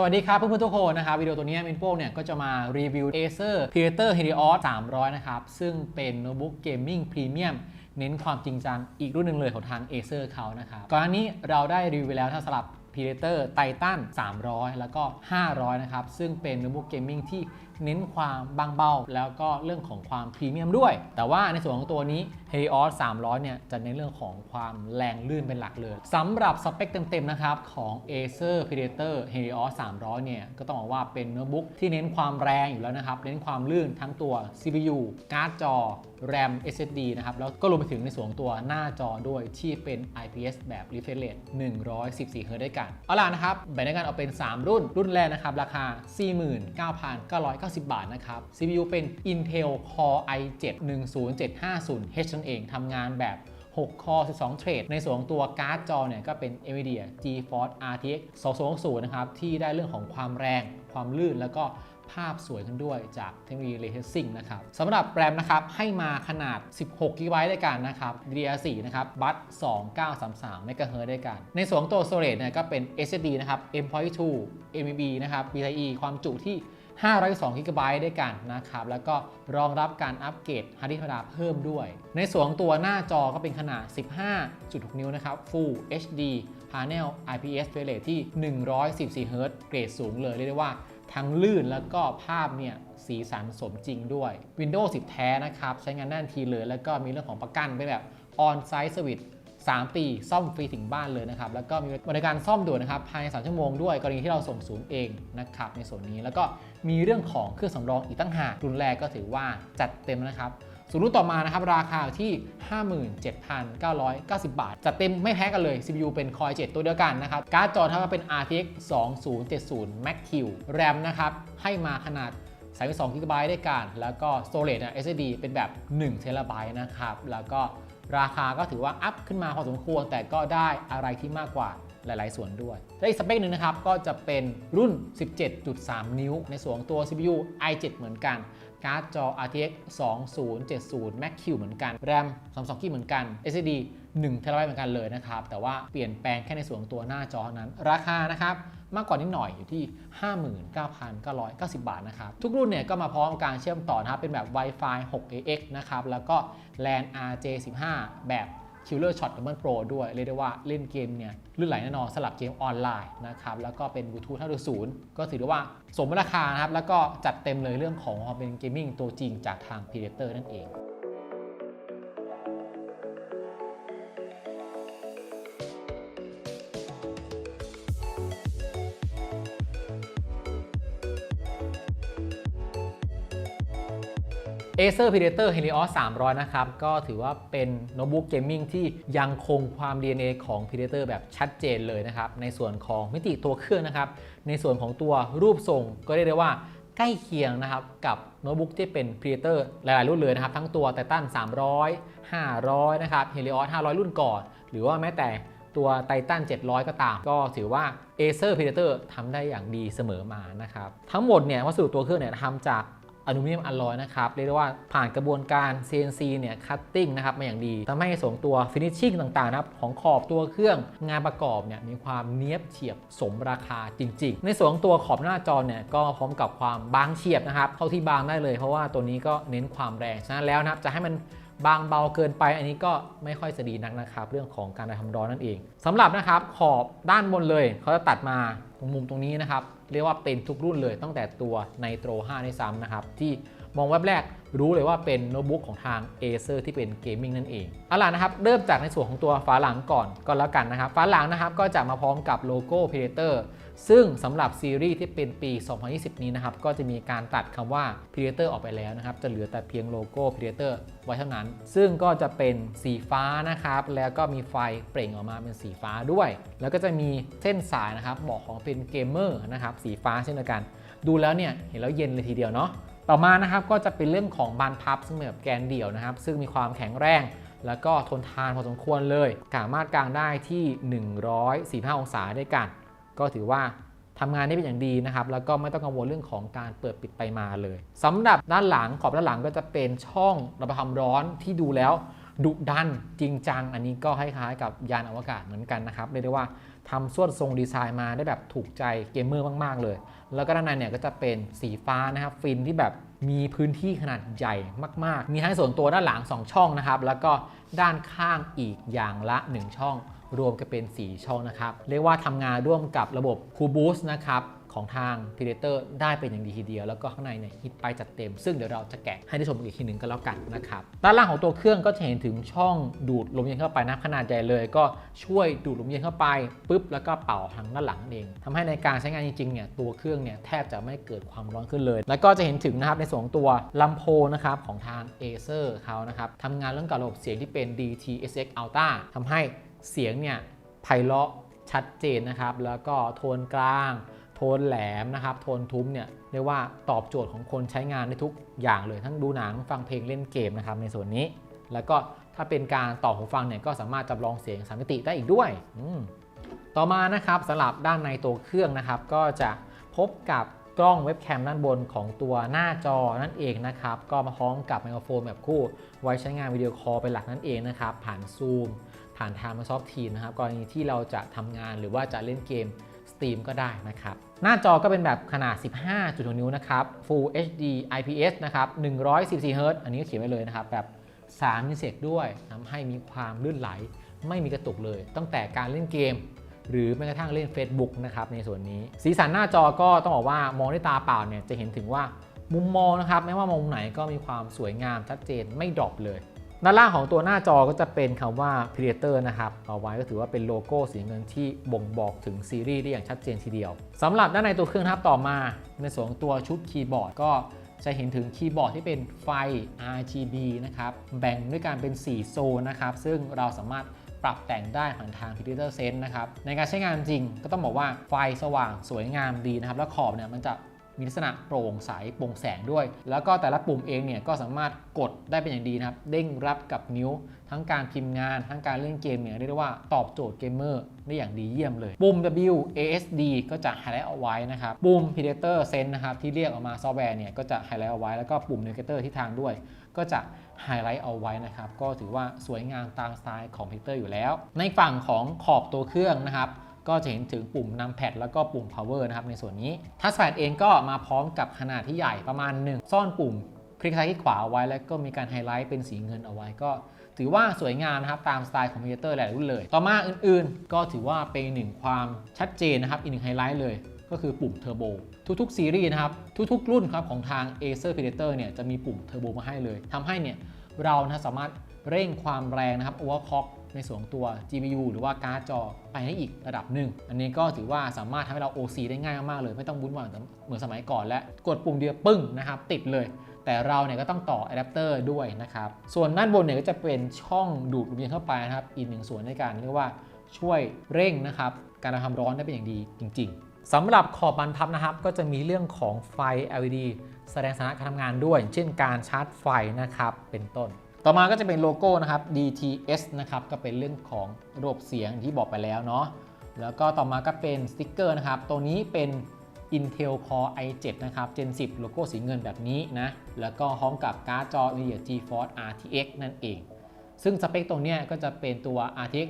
สวัสดีครับเพื่อนๆทุกคนนะครับวิดีโอตัวนี้มินโป้เนี่ยก็จะมารีวิว Acer Predator Helios 300 นะครับ ซึ่งเป็นโน้ตบุ๊กเกมมิ่งพรีเมียมเน้นความจริงจังอีกรุ่นหนึ่งเลยของทาง Acer เขานะครับ ก่อนหน้านี้เราได้รีวิวไปแล้วถ้าสลับ Predator Titan 300 แล้วก็ 500 นะครับ ซึ่งเป็นโน้ตบุ๊กเกมมิ่งที่ เน้นความบางเบา แล้วก็เรื่องของความพรีเมียมด้วย แต่ว่าในส่วนของตัวนี้ Helios 300 เนี่ย จะในเรื่องของความแรงลื่นเป็นหลักเลยสำหรับสเปคเต็มๆ นะครับ ของ Acer Predator Helios 300 เนี่ย ก็ต้องบอกว่าเป็นโน้ตบุ๊กที่เน้นความแรงอยู่แล้วนะครับ เน้นความลื่นทั้งตัว CPU การ์ดจอ RAM SSD นะครับ แล้วก็รวมไปถึงในส่วนของตัวหน้าจอด้วยที่เป็น IPS แบบ refresh rate 114 Hz ด้วยกัน เอาล่ะนะครับ แบ่งกันเอาเป็น 3 รุ่น รุ่นแรกนะครับ ราคา 49,990บาทนะครับ CPU เป็น Intel Core i7 10750H นั่นเองทำงานแบบ6คอ12 เทรด ในส่วนของตัวการ์ดจอเนี่ยก็เป็น NVIDIA GeForce RTX 2060 นะครับ ที่ได้เรื่องของความแรง ความลื่นแล้วก็ภาพสวยขึ้นด้วยจากเทคโนโลยี Ray Tracing นะครับสำหรับแรมนะครับ ให้มาขนาด 16 GB ด้วยกันนะครับ DDR4 นะครับ บัต2933 MHz ด้วยกัน ในส่วนของตัว Storage เนี่ยก็เป็น SSD นะครับ M.2 MB นะครับ PCIe ความจุที่ 512 g b ด้วยกันนะครับ แล้วก็รองรับการอัปเกรดฮาร์ดดิสก์ธรรมดาเพิ่มด้วย ในส่วนตัวหน้าจอก็เป็นขนาด 15.6 นิ้วนะครับ Full HD Panel IPS Display ที่114 Hz เกรดสูงเลยเรียกได้ว่าทั้งลื่นแล้วก็ภาพเนี่ยสีสันสมจริงด้วย Windows 10 แท้นะครับ ใช้งานได้ทันทีเลย แล้วก็มีเรื่องของประกันเป็นแบบ On-Site Service 3 ปี ซ่อมฟรีถึงบ้านเลยนะครับ แล้วก็มีบริการซ่อมด่วนนะครับภายใน 3 ชั่วโมงด้วย กรณีที่เราส่งศูนย์เองนะครับในส่วนนี้ แล้วก็มีเรื่องของเครื่องสำรองอีกตั้งหากรุ่นแรกก็ถือว่าจัดเต็มนะครับส่วนรุ่นต่อมานะครับราคาที่ 57,990 บาทจัดเต็มไม่แพ้กันเลย CPU เป็น Core 7 ตัวเดียวกันนะครับ การ์ดจอถ้าเป็น RTX 2070 Max-Q RAM นะครับ ให้มาขนาด 32 GB ด้กันแล้วก็ Storage นะ SSD เป็นแบบ1 TB นะครับ แล้วก็ ราคาก็ถือว่าอัพขึ้นมาพอสมควร แต่ก็ได้อะไรที่มากกว่าหลาย ๆ ส่วนด้วย และอีกสเปคหนึ่งนะครับ ก็จะเป็นรุ่น 17.3 นิ้ว ในส่วนตัว CPU i7 เหมือนกัน การ์ดจอ RTX 2070 Max-Q เหมือนกัน RAM 32 g b เหมือนกัน SSD 1 t b เหมือนกันเลยนะครับ แต่ว่าเปลี่ยนแปลงแค่ในส่วนตัวหน้าจอนั้น ราคานะครับ มากกว่านิดหน่อยอยู่ที่ 59,990 บาทนะครับ ทุกรุ่นเนี่ยก็มาพร้อมการเชื่อมต่อนะครับเป็นแบบ Wi-Fi 6AX นะครับ แล้วก็ LAN RJ15 แบบ Killer Shot Double Pro ด้วย เรียกได้ว่าเล่นเกมเนี่ยลื่นไหลแน่นอนสลับเกมออนไลน์นะครับ แล้วก็เป็นบลูทูธ5.0 ก็ถือได้ว่าสมราคานะครับ แล้วก็จัดเต็มเลยเรื่องของความเป็นเกมมิ่งตัวจริงจากทาง Predator นั่นเอง Acer Predator Helios 300 นะครับ ก็ถือว่าเป็นโน้ตบุ๊กเกมมิ่งที่ยังคงความ DNA ของ Predator แบบชัดเจนเลยนะครับ ในส่วนของมิติตัวเครื่องนะครับ ในส่วนของตัวรูปทรงก็เรียกได้ว่าใกล้เคียงนะครับ กับโน้ตบุ๊กที่เป็น Predator หลาย ๆ รุ่นเลยนะครับ ทั้งตัว Titan 300 500 นะครับ Helios 500 รุ่นก่อน หรือว่าแม้แต่ตัวไททัน700 ก็ตาม ก็ถือว่า Acer Predator ทำได้อย่างดีเสมอมานะครับ ทั้งหมดเนี่ยวัสดุตัวเครื่องเนี่ยทำจาก อลูมิเนียมอลลอยนะครับเรียกได้ว่าผ่านกระบวนการ CNC เนี่ยคัตติ้งนะครับมาอย่างดีทำให้ส่งตัวฟินิชชิ่งต่างๆนะครับของขอบตัวเครื่องงานประกอบเนี่ยมีความเนี้ยบเฉียบสมราคาจริง ๆ ในส่วนของตัวขอบหน้าจอเนี่ยก็พร้อมกับความบางเฉียบนะครับเท่าที่บางได้เลย เพราะว่าตัวนี้ก็เน้นความแรงฉะนั้นแล้วนะครับจะให้มันบางเบาเกินไปอันนี้ก็ไม่ค่อยจะดีนักนะครับ เรื่องของการทำร้อนนั่นเองสำหรับนะครับขอบด้านบนเลย เขาจะตัดมาตรงมุมตรงนี้นะครับ เรียกว่าเป็นทุกรุ่นเลยตั้งแต่ตัวในโตร5ด้วยซ้ำนะครับที่ มองแวบแรกรู้เลยว่าเป็นโน้ตบุ๊กของทาง Acer ที่เป็นเกมมิ่งนั่นเองเอาล่ะนะครับ เริ่มจากในส่วนของตัวฝาหลังก่อนก็แล้วกันนะครับ ฝาหลังนะครับก็จะมาพร้อมกับโลโก้ Predator ซึ่งสำหรับซีรีส์ที่เป็นปี 2020 นี้นะครับ ก็จะมีการตัดคำว่า Predator ออกไปแล้วนะครับ จะเหลือแต่เพียงโลโก้ Predator ไว้เท่านั้น ซึ่งก็จะเป็นสีฟ้านะครับ แล้วก็มีไฟเปล่งออกมาเป็นสีฟ้าด้วย แล้วก็จะมีเส้นสายนะครับบอกของเป็นเกมเมอร์นะครับสีฟ้าเช่นเดียวกัน ดูแล้วเนี่ยเห็นแล้วเย็นเลยทีเดียวเนาะ ต่อมานะครับก็จะเป็นเรื่องของบานพับซึ่งเป็นแบบแกนเดี่ยวนะครับ ซึ่งมีความแข็งแรง แล้วก็ทนทานพอสมควรเลย สามารถกางได้ที่ 145 องศาด้วยกัน ก็ถือว่าทำงานได้เป็นอย่างดีนะครับ แล้วก็ไม่ต้องกังวลเรื่องของการเปิดปิดไปมาเลยสำหรับด้านหลังขอบด้านหลังก็จะเป็นช่องระบายความร้อนที่ดูแล้วดุดันจริงจัง อันนี้ก็คล้ายๆกับยานอวกาศเหมือนกันนะครับเรียกได้ว่าทำส่วนทรงดีไซน์มาได้แบบถูกใจเกมเมอร์มาก ๆ เลย แล้วก็ด้านในเนี่ยก็จะเป็นสีฟ้านะครับฟินที่แบบมีพื้นที่ขนาดใหญ่มาก ๆ มีทั้งส่วนตัวด้านหลัง 2 ช่องนะครับ แล้วก็ด้านข้างอีกอย่างละ 1 ช่อง รวมกันเป็น 4 ช่องนะครับ เรียกว่าทำงานร่วมกับระบบ c o o l Boost นะครับ ของทาง Predator ได้เป็นอย่างดีทีเดียว แล้วก็ข้างในเนี่ยฮิตไปจัดเต็ม ซึ่งเดี๋ยวเราจะแกะให้ได้ชมอีกทีหนึ่งก็แล้วกันนะครับ ด้านล่างของตัวเครื่องก็จะเห็นถึงช่องดูดลมเย็นเข้าไปนะขนาดใหญ่เลย ก็ช่วยดูดลมเย็นเข้าไปปุ๊บแล้วก็เป่าทางด้านหลังเองทำให้ในการใช้งานจริงๆเนี่ยตัวเครื่องเนี่ยแทบจะไม่เกิดความร้อนขึ้นเลย แล้วก็จะเห็นถึงนะครับในส่วนของตัวลำโพงนะครับของทาง Acer เขานะครับทำงานเรื่องกับระบบเสียงที่เป็น DT-SX Ultra ทำให้เสียงเนี่ยไพเราะชัดเจนนะครับ แล้วก็โทนกลาง โทนแหลมนะครับ โทนทุ้มเนี่ยเรียกว่าตอบโจทย์ของคนใช้งานได้ทุกอย่างเลย ทั้งดูหนังฟังเพลงเล่นเกมนะครับในส่วนนี้ แล้วก็ถ้าเป็นการต่อหูฟังเนี่ยก็สามารถจำลองเสียงสามมิติได้อีกด้วย ต่อมานะครับสำหรับด้านในตัวเครื่องนะครับ ก็จะพบกับกล้องเว็บแคมด้านบนของตัวหน้าจอนั่นเองนะครับ ก็มาพร้อมกับไมโครโฟนแบบคู่ ไว้ใช้งานวิดีโอคอลเป็นหลักนั่นเองนะครับ ผ่านซูมผ่านทาง Microsoft Teams นะครับกรณีที่เราจะทำงานหรือว่าจะเล่นเกม Steam ก็ได้นะครับ หน้าจอก็เป็นแบบขนาด 15.6นิ้วนะครับ Full HD IPS นะครับ 144 Hz อันนี้ก็เขียนไว้เลยนะครับ แบบ3มิเซกด้วยทำให้มีความลื่นไหล ไม่มีกระตุกเลย ตั้งแต่การเล่นเกม หรือแม้กระทั่งเล่น Facebook นะครับในส่วนนี้ สีสันหน้าจอก็ต้องบอกว่ามองด้วยตาเปล่าเนี่ยจะเห็นถึงว่ามุมมองนะครับไม่ว่ามองไหนก็มีความสวยงามชัดเจนไม่ดรอปเลย ด้านล่างของตัวหน้าจอก็จะเป็นคำว่า Predator นะครับ เอาไว้ก็ถือว่าเป็นโลโก้สีเงินที่บ่งบอกถึงซีรีส์ได้อย่างชัดเจนทีเดียวสำหรับด้านในตัวเครื่องครับต่อมา ในส่วนของตัวชุดคีย์บอร์ดก็จะเห็นถึงคีย์บอร์ดที่เป็นไฟ RGB นะครับ แบ่งด้วยการเป็น 4 โซนนะครับ ซึ่งเราสามารถปรับแต่งได้ผ่านทาง Predator Sense นะครับ ในการใช้งานจริงก็ต้องบอกว่าไฟสว่างสวยงามดีนะครับ แล้วขอบเนี่ยมันจะ มีลักษณะโปร่งใสโปร่งแสงด้วย แล้วก็แต่ละปุ่มเองเนี่ยก็สามารถกดได้เป็นอย่างดีนะครับ เด้งรับกับนิ้ว ทั้งการพิมพ์งาน ทั้งการเล่นเกมเนี่ยเรียกได้ว่าตอบโจทย์เกมเมอร์ได้อย่างดีเยี่ยมเลย ปุ่ม W ASD ก็จะไฮไลท์เอาไว้นะครับ ปุ่ม Predator Sense นะครับที่เรียกออกมาซอฟต์แวร์เนี่ยก็จะไฮไลท์เอาไว้ แล้วก็ปุ่ม Navigator ที่ทางด้วย ก็จะไฮไลท์เอาไว้นะครับ ก็ถือว่าสวยงามตามสไตล์ของ Predator อยู่แล้ว ในฝั่งของขอบตัวเครื่องนะครับ ก็จะเห็นถึงปุ่มนำแพดแล้วก็ปุ่ม power นะครับในส่วนนี้ทัชแพดเองก็มาพร้อมกับขนาดที่ใหญ่ประมาณหนึ่งซ่อนปุ่ม คลิกซ้ายคลิกขวาไว้แล้วก็มีการไฮไลท์เป็นสีเงินเอาไว้ก็ถือว่าสวยงามนะครับตามสไตล์ของ Predator หลายรุ่นเลย ต่อมาอื่นๆ ก็ถือว่าเป็นหนึ่งความชัดเจนนะครับอีกหนึ่งไฮไลท์เลย ก็คือปุ่มเทอร์โบทุกๆซีรีส์นะครับทุกๆ รุ่นครับของทาง Acer Predator เนี่ยจะมีปุ่มเทอร์โบมาให้เลยทำให้เนี่ยเรานะสามารถเร่งความแรงนะครับ overclock ในส่วนตัว GPU หรือว่าการ์ดจอไปได้อีกระดับหนึ่ง อันนี้ก็ถือว่าสามารถทำให้เรา OC ได้ง่ายมากๆเลย ไม่ต้องวุ่นวายเหมือนสมัยก่อนและกดปุ่มเดียวปึ้งนะครับติดเลย แต่เราเนี่ยก็ต้องต่ออะแดปเตอร์ด้วยนะครับ ส่วนด้านบนเนี่ยก็จะเป็นช่องดูดลมเย็นเข้าไปนะครับ อีกหนึ่งส่วนในการเรียกว่าช่วยเร่งนะครับการทำร้อนได้เป็นอย่างดีจริง ๆสำหรับขอบบรรพับนะครับ ก็จะมีเรื่องของไฟ LED แสดงสถานะการทำงานด้วย เช่นการชาร์จไฟนะครับ เป็นต้น ต่อมาก็จะเป็นโลโก้นะครับ DTS นะครับก็เป็นเรื่องของระบบเสียงที่บอกไปแล้วเนาะแล้วก็ต่อมาก็เป็นสติ๊กเกอร์นะครับ ตัวนี้เป็น Intel Core i7 นะครับ Gen 10 โลโก้สีเงินแบบนี้นะ แล้วก็พร้อมกับการ์ดจอ NVIDIA GeForce RTX นั่นเอง ซึ่งสเปคตรงนี้ก็จะเป็นตัว RTX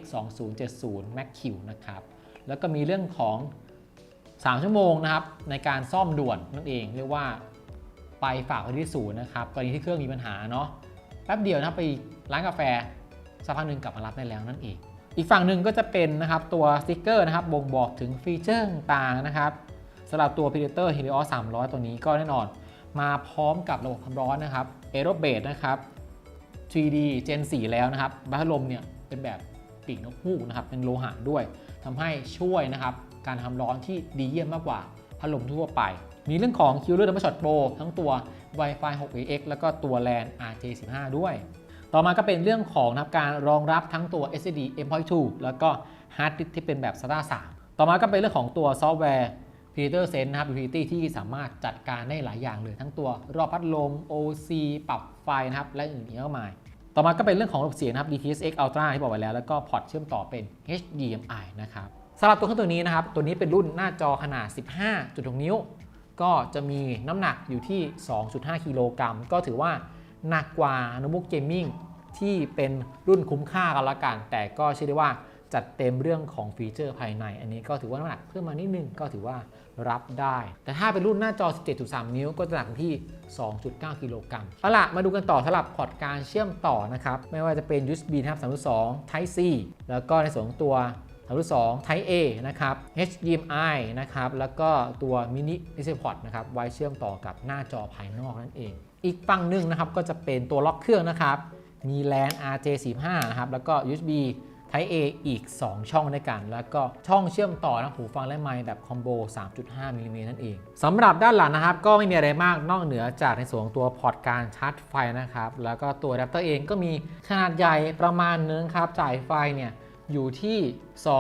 2070 Max-Q นะครับ แล้วก็มีเรื่องของ 3 ชั่วโมงนะครับ ในการซ่อมด่วนนั่นเอง เรียกว่าไปฝากไว้ที่ศูนย์นะครับ กรณีที่เครื่องมีปัญหาเนาะ แป๊บเดียวนะครับไปร้านกาแฟสักพักหนึ่งกลับมารับได้แล้วนั่นเอง อีกฝั่งหนึ่งก็จะเป็นนะครับตัวสติกเกอร์นะครับบ่งบอกถึงฟีเจอร์ต่างๆนะครับสำหรับตัว Predator Helios 300 ตัวนี้ก็แน่นอน มาพร้อมกับระบบความร้อนนะครับ Aerobase นะครับ 3D Gen 4 แล้วนะครับพัดลมเนี่ยเป็นแบบปีกนกฮูกนะครับเป็นโลหะด้วยทำให้ช่วยนะครับการทำร้อนที่ดีเยี่ยมมากกว่า พัดลมทั่วไป มีเรื่องของ Killer Double Shot Pro ทั้งตัว Wi-Fi 6AX แล้วก็ตัว LAN RJ15 ด้วย ต่อมาก็เป็นเรื่องของนะครับการรองรับทั้งตัว SSD M.2 แล้วก็ Hard Disk ที่เป็นแบบ SATA 3 ต่อมาก็เป็นเรื่องของตัวซอฟต์แวร์ Predator Sense นะครับ Utility ที่สามารถจัดการได้หลายอย่างเลย ทั้งตัวรอบพัดลม OC ปรับไฟนะครับและอื่นๆเยอะมายต่อมาก็เป็นเรื่องของระบบเสียงนะครับ DTS:X Ultra ที่บอกไว้แล้ว แล้วก็พอร์ตเชื่อมต่อเป็น HDMI นะครับ สำหรับตัวเครื่องตัวนี้นะครับ ตัวนี้เป็นรุ่นหน้าจอขนาด 15.6 นิ้ว ก็จะมีน้ำหนักอยู่ที่ 2.5 กิโลกรัม ก็ถือว่าหนักกว่าโน้ตบุ๊กเกมมิ่งที่เป็นรุ่นคุ้มค่ากันละกัน แต่ก็เชื่อได้ว่าจัดเต็มเรื่องของฟีเจอร์ภายใน อันนี้ก็ถือว่าน้ำหนักเพิ่มมานิดนึงก็ถือว่ารับได้ แต่ถ้าเป็นรุ่นหน้าจอ 17.3 นิ้วก็จะหนักที่ 2.9 กิโลกรัมเอาล่ะ มาดูกันต่อสำหรับพอร์ตการเชื่อมต่อนะครับ ไม่ว่าจะเป็น USB นะครับ3.2 Type C แล้วก็ในส่วนของตัว 3.2 Type A นะครับ HDMI นะครับ แล้วก็ตัว Mini DisplayPort นะครับ ไว้เชื่อมต่อกับหน้าจอภายนอกนั่นเอง อีกฝั่งหนึ่งนะครับก็จะเป็นตัวล็อกเครื่องนะครับ มี LAN RJ45 นะครับ แล้วก็ USB Type A อีก 2 ช่องด้วยกัน แล้วก็ช่องเชื่อมต่อนะหูฟังและไมค์แบบคอมโบ 3.5 มิลลิเมตรนั่นเองสำหรับด้านหลังนะครับ ก็ไม่มีอะไรมากนอกเหนือจากในส่วนของตัวพอร์ตการชาร์จไฟนะครับ แล้วก็ตัวอะแดปเตอร์เองก็มีขนาดใหญ่ประมาณนึงครับ จ่ายไฟเนี่ย อยู่ที่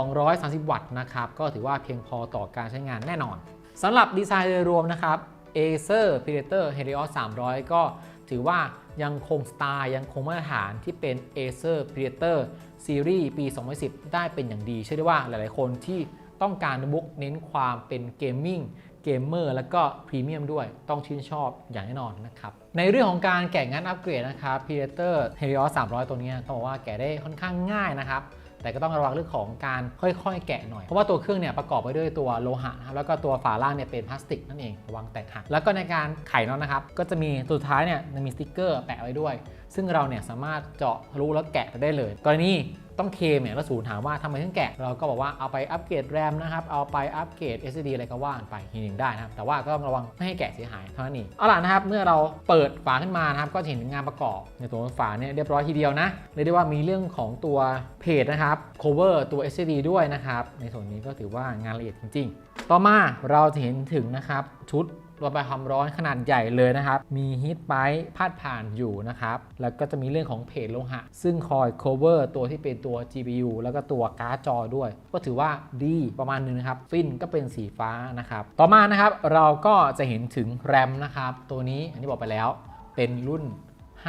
230 วัตต์นะครับ ก็ถือว่าเพียงพอต่อการใช้งานแน่นอนสำหรับดีไซน์โดยรวมนะครับ Acer Predator Helios 300 ก็ถือว่ายังคงสไตล์ยังคงมาตรฐานที่เป็น Acer Predator Series ปี 2010 ได้เป็นอย่างดี เชื่อได้ว่าหลายๆ คนที่ต้องการโน้ตบุ๊กเน้นความเป็นเกมมิ่งเกมเมอร์แล้วก็พรีเมียมด้วยต้องชื่นชอบอย่างแน่นอนนะครับ ในเรื่องของการแกะงานอัปเกรดนะครับ Predator Helios 300 ตัวนี้ต้องบอกว่าแกะได้ค่อนข้างง่ายนะครับ แต่ก็ต้องระวังเรื่องของการค่อยๆ แกะหน่อย เพราะว่าตัวเครื่องเนี่ยประกอบไปด้วยตัวโลหะนะครับแล้วก็ตัวฝาล่างเนี่ยเป็นพลาสติกนั่นเองระวังแตกหักแล้วก็ในการไขน็อตนะครับก็จะมีตัวสุดท้ายเนี่ยมีสติกเกอร์แปะไว้ด้วย ซึ่งเราเนี่ยสามารถเจาะทะลุแล้วแกะได้เลยกรณี ต้องเคมเนี่ยแล้วศูนย์ถามว่าทำไมถึงแกะ เราก็บอกว่าเอาไปอัปเกรดแรมนะครับ เอาไปอัปเกรด SSD อะไรก็ว่ากันไปทีหนึ่งได้นะครับ แต่ว่าก็ต้องระวังไม่ให้แกะเสียหายเท่านั้นเองเอาล่ะนะครับ เมื่อเราเปิดฝาขึ้นมานะครับ ก็จะเห็นงานประกอบในตัวฝาเนี่ยเรียบร้อยทีเดียวนะ เรียกได้ว่ามีเรื่องของตัวเพจนะครับ cover ตัว SSD ด้วยนะครับ ในส่วนนี้ก็ถือว่างานละเอียดจริง ๆ ต่อมาเราจะเห็นถึงนะครับชุด ระบายความร้อนขนาดใหญ่เลยนะครับ มีฮีทไ i ์พาดผ่านอยู่นะครับ แล้วก็จะมีเรื่องของเพจโลหะ ซึ่งคอย cover ตัวที่เป็นตัว GPU แล้วก็ตัวการ์ดจอด้วย ก็ถือว่าดีประมาณนึงนะครับ ฟินก็เป็นสีฟ้านะครับ ต่อมานะครับเราก็จะเห็นถึงแรมนะครับ ตัวนี้อันนี้บอกไปแล้วเป็นรุ่น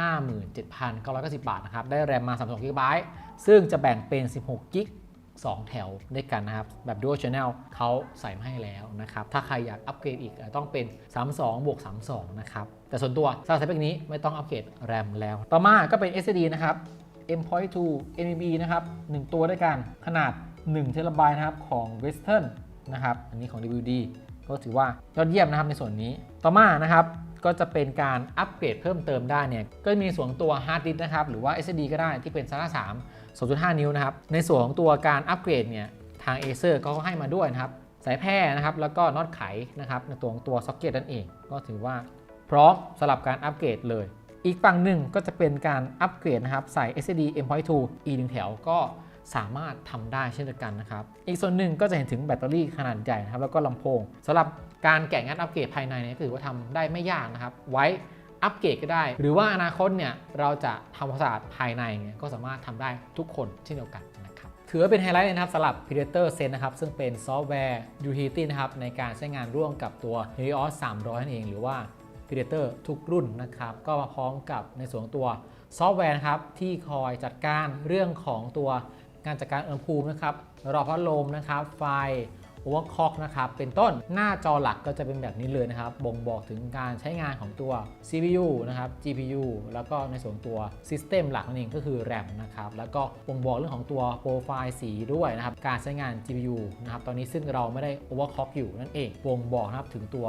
57,990 บาทนะครับ ได้แรมมา 32 g b ซึ่งจะแบ่งเป็น 16 g b 2 แถวด้วยกันนะครับ แบบ Dual Channel เขาใส่มาให้แล้วนะครับ ถ้าใครอยากอัปเกรดอีกต้องเป็น 32 บวก 32 นะครับ แต่ส่วนตัวสำหรับสเปคนี้ไม่ต้องอัปเกรดแรมแล้ว ต่อมาก็เป็น SSD นะครับ M.2 NVMe นะครับ 1 ตัวด้วยกันขนาด1 t b นะครับของ Western นะครับ อันนี้ของ WD ก็ถือว่ายอดเยี่ยมนะครับในส่วนนี้ ต่อมานะครับก็จะเป็นการอัปเกรดเพิ่มเติมได้เนี่ย ก็มีส่วนตัวฮาร์ดดิสก์นะครับ หรือว่า SSD ก็ได้ที่เป็น SATA 3 2.5 นิ้วนะครับ ในส่วนของตัวการอัปเกรดเนี่ยทาง Acer ก็ให้มาด้วยนะครับ สายแพร่นะครับ แล้วก็น็อตไขนะครับในตัวของตัวซ็อกเก็ตนั่นเอง ก็ถือว่าพร้อมสำหรับการอัปเกรดเลย อีกฝั่งหนึ่งก็จะเป็นการอัปเกรดนะครับใส่ SSD M.2 อีกหนึ่งแถวก็สามารถทำได้เช่นเดียวกันนะครับ อีกส่วนหนึ่งก็จะเห็นถึงแบตเตอรี่ขนาดใหญ่นะครับ แล้วก็ลำโพงสำหรับการแกะงานอัปเกรดภายในเนี่ยถือว่าทำได้ไม่ยากนะครับ ไว้ อัปเกรดก็ได้ หรือว่าอนาคตเนี่ยเราจะทำความสะอาดภายในเนี่ยก็สามารถทำได้ทุกคนเช่นเดียวกันนะครับถือว่าเป็นไฮไลท์เลยนะครับสำหรับ Predator Zen นะครับ ซึ่งเป็นซอฟต์แวร์ utility นะครับ ในการใช้งานร่วมกับตัว Helios 300 นั่นเอง หรือว่า Predator ทุกรุ่นนะครับ ก็มาพร้อมกับในส่วนตัวซอฟต์แวร์นะครับ ที่คอยจัดการเรื่องของตัวการจัดการอุณหภูมินะครับรอพัดลมนะครับไฟ โอเวอร์คล็อกนะครับ เป็นต้นหน้าจอหลักก็จะเป็นแบบนี้เลยนะครับ บ่งบอกถึงการใช้งานของตัว CPU นะครับ GPU แล้วก็ในส่วนตัว System หลักนั่นเองก็คือ RAM นะครับ แล้วก็บ่งบอกเรื่องของตัวโปรไฟล์สีด้วยนะครับ การใช้งาน GPU นะครับตอนนี้ซึ่งเราไม่ได้ overclock อยู่นั่นเอง บ่งบอกนะครับถึงตัว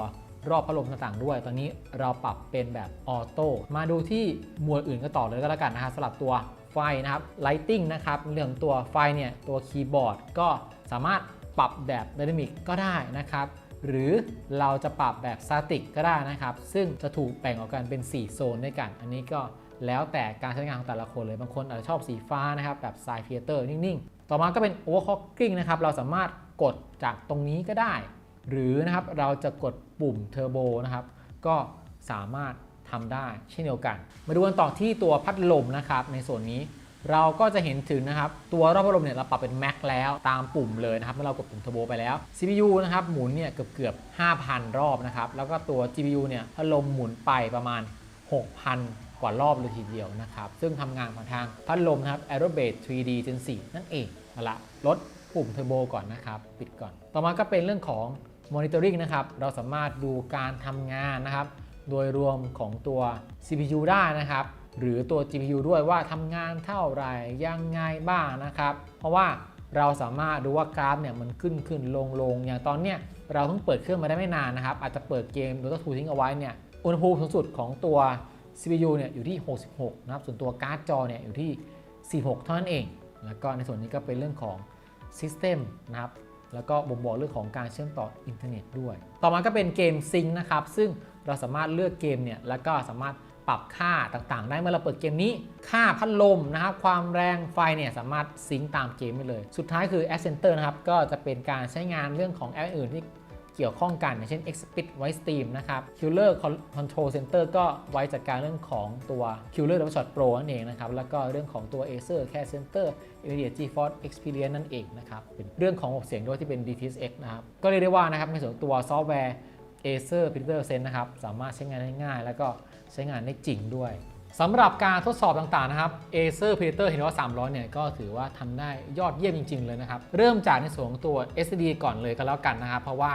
รอบพัดลมต่างๆด้วย ตอนนี้เราปรับเป็นแบบออโต้ มาดูที่หมวดอื่นก็ต่อเลยก็แล้วกันนะครับสำหรับตัวไฟนะครับ Lighting นะครับ เรื่องตัวไฟเนี่ย ตัวคีย์บอร์ดก็สามารถ ปรับแบบ Dynamic ก็ได้นะครับ หรือเราจะปรับแบบ Static ก็ได้นะครับ ซึ่งจะถูกแบ่งออกกันเป็น 4 โซนด้วยกัน อันนี้ก็แล้วแต่การใช้งานของแต่ละคนเลย บางคนอาจจะชอบสีฟ้านะครับ แบบ Side Theater นิ่งๆ ต่อมาก็เป็น Overclocking นะครับ เราสามารถกดจากตรงนี้ก็ได้ หรือนะครับเราจะกดปุ่มเทอร์โบนะครับ ก็สามารถทำได้เช่นเดียวกัน มาดูกันต่อที่ตัวพัดลมนะครับในส่วนนี้ เราก็จะเห็นถึงนะครับ ตัวรอบพัดลมเนี่ยเราปรับเป็นแม็กแล้วตามปุ่มเลยนะครับเมื่อเรากดปุ่มเทอร์โบไปแล้ว CPU นะครับหมุนเนี่ยเกือบเกือบ5,000 รอบนะครับ แล้วก็ตัว GPU เนี่ยพัดลมหมุนไปประมาณ 6,000 กว่ารอบเลยทีเดียวนะครับ ซึ่งทำงานผ่านทางพัดลมนะครับ Aerobase 3D Gen 4นั่นเองเอาละลดปุ่มเทอร์โบก่อนนะครับ ปิดก่อน ต่อมาก็เป็นเรื่องของ Monitoring นะครับ เราสามารถดูการทำงานนะครับ โดยรวมของตัว CPU ได้นะครับ หรือตัว GPU ด้วยว่าทำงานเท่าไหร่ยังไงบ้างนะครับ เพราะว่าเราสามารถดูว่ากราฟเนี่ยมันขึ้นขึ้นลงลงอย่างตอนเนี้ยเราเพิ่งเปิดเครื่องมาได้ไม่นานนะครับ อาจจะเปิดเกม Dota 2ทิ้งเอาไว้เนี่ยอุณหภูมิสูงสุดของตัว CPU เนี่ยอยู่ที่ 66 นะครับ ส่วนตัวการ์ดจอเนี่ยอยู่ที่ 46 เท่านั้นเอง แล้วก็ในส่วนนี้ก็เป็นเรื่องของ System นะครับ แล้วก็บ่งบอกเรื่องของการเชื่อมต่ออินเทอร์เน็ตด้วย ต่อมาก็เป็นเกมซิงนะครับ ซึ่งเราสามารถเลือกเกมเนี่ย แล้วก็สามารถ ปรับค่าต่างๆ ได้เมื่อเราเปิดเกมนี้ ค่าพัดลมนะครับ ความแรงไฟเนี่ยสามารถซิงค์ตามเกมไปเลย สุดท้ายคือ App Center นะครับ ก็จะเป็นการใช้งานเรื่องของแอปอื่นที่เกี่ยวข้องกัน อย่างเช่น Expit White Stream นะครับ Killer Control Center ก็ไว้จัดการเรื่องของตัว Killer d o u b l e Shot Pro นั่นเองนะครับ แล้วก็เรื่องของตัว Acer Care Center Immediate GeForce Experience นั่นเองนะครับ เป็นเรื่องของระบบเสียงด้วยที่เป็น DTS:X นะครับ ก็เรียกได้ว่านะครับในส่วนตัวซอฟต์แวร์ Acer Predator Sense นะครับ สามารถใช้งานได้ง่าย แล้วก็ ใช้งานได้จริงด้วยสำหรับการทดสอบต่างๆนะครับ Acer Predator Hero 300 เนี่ยก็ถือว่าทำได้ยอดเยี่ยมจริง ๆ เลยนะครับ เริ่มจากในส่วนของตัว SSD ก่อนเลยก็แล้วกันนะครับ เพราะว่า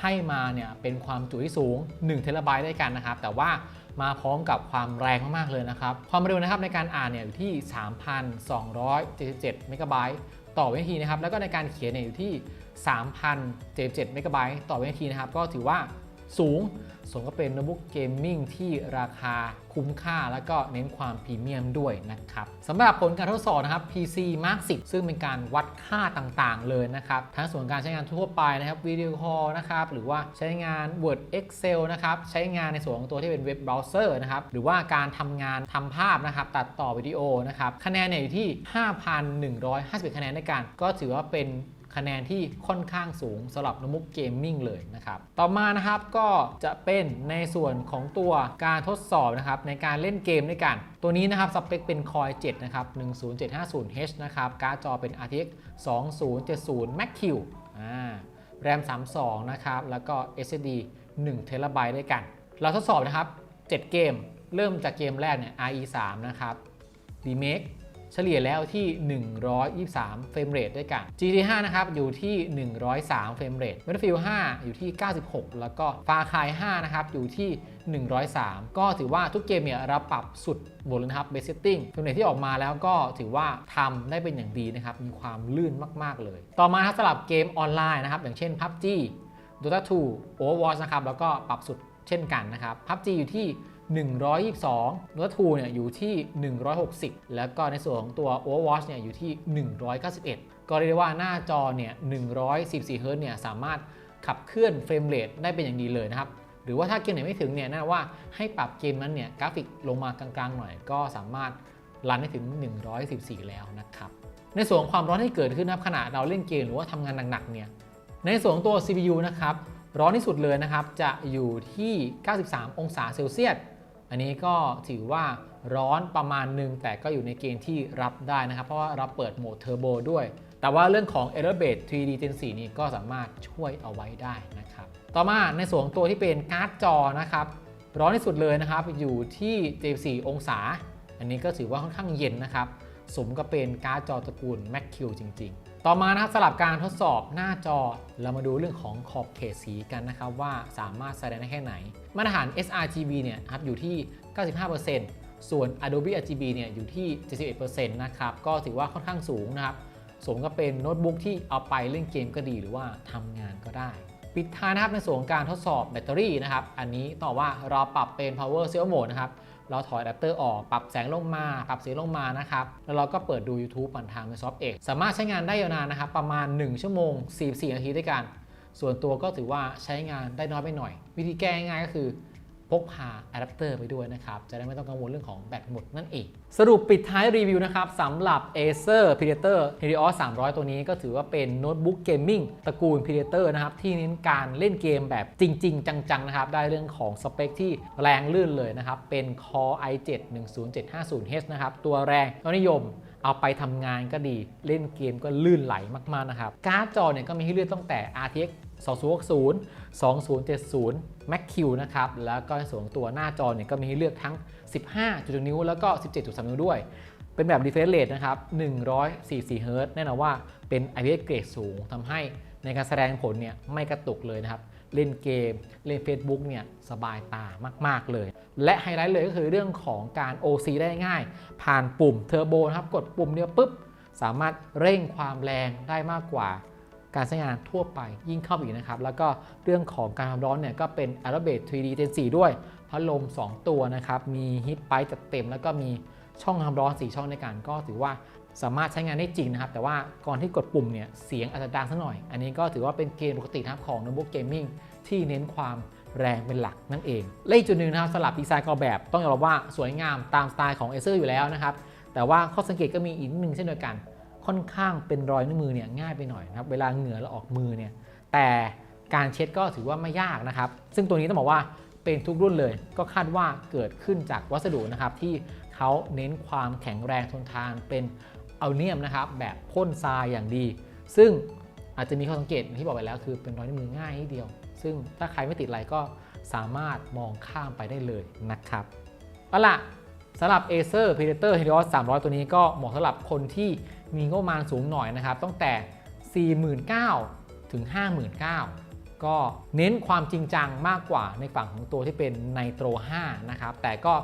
ให้มาเนี่ยเป็นความจุที่สูง1เทราไบต์ด้วยกันนะครับ แต่ว่ามาพร้อมกับความแรงมาก ๆ เลยนะครับ ความเร็วนะครับในการอ่านเนี่ยอยู่ที่ 3,277 เมกะไบต์ต่อวินาทีนะครับ แล้วก็ในการเขียนเนี่ยอยู่ที่ 3,077 เมกะไบต์ต่อวินาทีนะครับ ก็ถือว่า สูง สมก็เป็นโน้ตบุ๊กเกมมิ่งที่ราคาคุ้มค่าแล้วก็เน้นความพรีเมียมด้วยนะครับสำหรับผลการทดสอบนะครับ PC Mark 10 ซึ่งเป็นการวัดค่าต่างๆ เลยนะครับ ทั้งส่วนการใช้งานทั่วไปนะครับวิดีโอคอลนะครับ หรือว่าใช้งาน Word Excel นะครับ ใช้งานในส่วนของตัวที่เป็นเว็บเบราว์เซอร์นะครับ หรือว่าการทำงานทำภาพนะครับ ตัดต่อวิดีโอนะครับ คะแนนเนี่ยอยู่ที่ 5,151 คะแนนด้วยกันก็ถือว่าเป็น คะแนนที่ค่อนข้างสูงสำหรับโน้ตบุ๊กเกมมิ่งเลยนะครับ ต่อมานะครับก็จะเป็นในส่วนของตัวการทดสอบนะครับในการเล่นเกมด้วยกัน ตัวนี้นะครับสเปคเป็น Core i7 นะครับ 10750H นะครับ การ์ดจอเป็น RTX 2070 Max-Q อ่าแรม 32 นะครับ แล้วก็ SSD 1 t b ด้วยกัน เราทดสอบนะครับ 7 เกม เริ่มจากเกมแรกเนี่ย RE3 นะครับ Remake เฉลี่ยแล้วที่ 123 เฟรมเรทด้วยกัน GT5 นะครับอยู่ที่ 103 เฟรมเรท Battlefield 5 อยู่ที่ 96 แล้วก็ Far Cry 5นะครับอยู่ที่ 103 ก็ถือว่าทุกเกมเนี่ยเราปรับสุดหมดเลยนะครับ Base Setting เฟรมเรทที่ออกมาแล้วก็ถือว่าทำได้เป็นอย่างดีนะครับ มีความลื่นมาก ๆ เลย ต่อมาครับสำหรับเกมออนไลน์นะครับ อย่างเช่น PUBG Dota 2 Overwatch นะครับแล้วก็ปรับสุดเช่นกันนะครับ PUBG อยู่ที่ 122 Dota 2เนี่ยอยู่ที่ 160 แล้วก็ในส่วนของตัว Overwatch เนี่ยอยู่ที่ 191 ก็เรียกได้ว่าหน้าจอเนี่ย144 Hz เนี่ยสามารถขับเคลื่อนเฟรมเรทได้เป็นอย่างดีเลยนะครับ หรือว่าถ้าเกมไหนไม่ถึงเนี่ยน่าว่าให้ปรับเกมนั้นเนี่ยกราฟิกลงมากลางๆหน่อยก็สามารถรันได้ถึง 114 แล้วนะครับ ในส่วนของความร้อนที่เกิดขึ้นนะครับขณะเราเล่นเกมหรือว่าทำงานหนักๆเนี่ยในส่วนของตัว CPU นะครับร้อนที่สุดเลยนะครับจะอยู่ที่ 93 องศาเซลเซียส อันนี้ก็ถือว่าร้อนประมาณหนึ่งแต่ก็อยู่ในเกณฑ์ที่รับได้นะครับ เพราะว่าเราเปิดโหมดเทอร์โบด้วย แต่ว่าเรื่องของ e r o r b a s e 3D Gen 4 นี้ก็สามารถช่วยเอาไว้ได้นะครับ ต่อมาในส่วนตัวที่เป็นการ์ดจอนะครับ ร้อนที่สุดเลยนะครับ อยู่ที่74องศา อันนี้ก็ถือว่าค่อนข้างเย็นนะครับ สมกับเป็นการ์ดจอตระกูล Mac Q จริง ๆ ต่อมานะครับสลับการทดสอบหน้าจอเรามาดูเรื่องของขอบเขตสีกันนะครับว่าสามารถแสดงได้แค่ไหน มาตรฐาน sRGB เนี่ยครับอยู่ที่ 95%ส่วน Adobe RGB เนี่ยอยู่ที่ 71%นะครับก็ถือว่าค่อนข้างสูงนะครับสมกับเป็นโน้ตบุ๊กที่เอาไปเล่นเกมก็ดีหรือว่าทำงานก็ได้ ปิดท้ายนะครับในส่วนของการทดสอบแบตเตอรี่นะครับอันนี้ต่อว่าเราปรับเป็น power saver mode นะครับ เราถอยอะแดปเตอร์ออกปรับแสงลงมาปรับเสียงลงมานะครับแล้วเราก็เปิดดู YouTube ผ่านทาง Microsoft Edge สามารถใช้งานได้ยาวนานนะครับประมาณ 1 ชั่วโมง 44 นาทีด้วยกัน ส่วนตัวก็ถือว่าใช้งานได้น้อยไปหน่อย วิธีแก้ง่ายก็คือ พกพาอะแดปเตอร์ไปด้วยนะครับ จะได้ไม่ต้องกังวลเรื่องของแบตหมดนั่นเอง สรุปปิดท้ายรีวิวนะครับสำหรับ Acer Predator Helios 300 ตัวนี้ก็ถือว่าเป็นโน้ตบุ๊กเกมมิ่งตระกูล Predator นะครับ ที่เน้นการเล่นเกมแบบจริง ๆ จัง ๆ นะครับ ได้เรื่องของสเปคที่แรงลื่นเลยนะครับ เป็น Core i7 10750H นะครับ ตัวแรงยอดนิยมเอาไปทำงานก็ดี เล่นเกมก็ลื่นไหลมากๆนะครับ การ์ดจอเนี่ยก็มีให้เลือกตั้งแต่ RTX 2060 2070 Max-Q นะครับ แล้วก็ในส่วนของตัวหน้าจอเนี่ยก็มีให้เลือกทั้ง 15.1 นิ้ว แล้วก็ 17.3 นิ้วด้วย เป็นแบบ refresh rate นะครับ 144 Hz แน่นอนว่าเป็น IPS เกรดสูงทำให้ในการแสดงผลเนี่ยไม่กระตุกเลยนะครับ เล่นเกม เล่น Facebook เนี่ยสบายตามาก ๆ เลย และไฮไลท์เลยก็คือเรื่องของการ OC ได้ง่าย ผ่านปุ่มเทอร์โบนะครับ กดปุ่มเดียวปุ๊บ สามารถเร่งความแรงได้มากกว่า การใช้งานทั่วไปยิ่งเข้าไปอีกนะครับ แล้วก็เรื่องของการความร้อนเนี่ยก็เป็น a r o b a t 3D Gen 4ด้วย พัดลม 2 ตัวนะครับ มีฮีทไปจัดเต็ม แล้วก็มีช่องความร้อน 4 ช่องในการก็ถือว่าสามารถใช้งานได้จริงนะครับ แต่ว่าก่อนที่กดปุ่มเนี่ยเสียงอาจจะดังสักหน่อย อันนี้ก็ถือว่าเป็นเกณฑ์ปกตินะครับของโน้ตบุ๊กเกมมิ่งที่เน้นความแรงเป็นหลักนั่นเองและอีกจุดหนึ่งนะครับสลับดีไซน์กรอบแบบต้องยอมรับว่าสวยงามตามสไตล์ของ Acer อยู่แล้วนะครับแต่ว่าข้อสังเกตก็มีอีกนิดนึงเช่นเดียวกัน ค่อนข้างเป็นรอยนิ้วมือเนี่ยง่ายไปหน่อยนะครับเวลาเหงื่อเราออกมือเนี่ยแต่การเช็ดก็ถือว่าไม่ยากนะครับ ซึ่งตัวนี้ต้องบอกว่าเป็นทุกรุ่นเลย ก็คาดว่าเกิดขึ้นจากวัสดุนะครับที่เขาเน้นความแข็งแรงทนทานเป็นอัลเนียมนะครับแบบพ่นทรายอย่างดี ซึ่งอาจจะมีข้อสังเกตที่บอกไปแล้ว คือเป็นรอยนิ้วมือง่ายนิดเดียว ซึ่งถ้าใครไม่ติดอะไรก็สามารถมองข้ามไปได้เลยนะครับเอาล่ะสำหรับ Acer Predator Helios 300 ตัวนี้ก็เหมาะสำหรับคนที่ มีงบประมาณสูงหน่อยนะครับตั้งแต่ 49,000 ถึง 59,000 ก็เน้นความจริงจังมากกว่าในฝั่งของตัวที่เป็น Nitro 5นะครับแต่ก็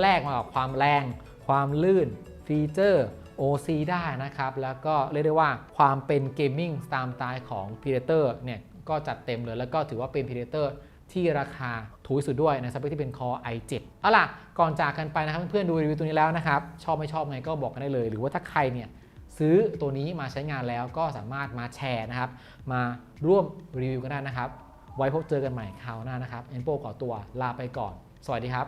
แลกมากับความแรง ความลื่นฟีเจอร์ OC ได้นะครับ แล้วก็เรียกได้ว่าความเป็นเกมมิ่งตามสไตล์ของ Predator เนี่ยก็จัดเต็มเลย แล้วก็ถือว่าเป็น Predator ที่ราคาถูกสุดด้วยในสเปคที่เป็น Core i7 เอาล่ะ ก่อนจากกันไปนะครับ เพื่อนๆดูรีวิวตัวนี้แล้วนะครับ ชอบไม่ชอบไงก็บอกกันได้เลย หรือว่าถ้าใครเนี่ย ซื้อตัวนี้มาใช้งานแล้วก็สามารถมาแชร์นะครับ มาร่วมรีวิวกันได้นะครับ ไว้พบเจอกันใหม่คราวหน้านะครับเอ็นโปก่อตัวลาไปก่อน สวัสดีครับ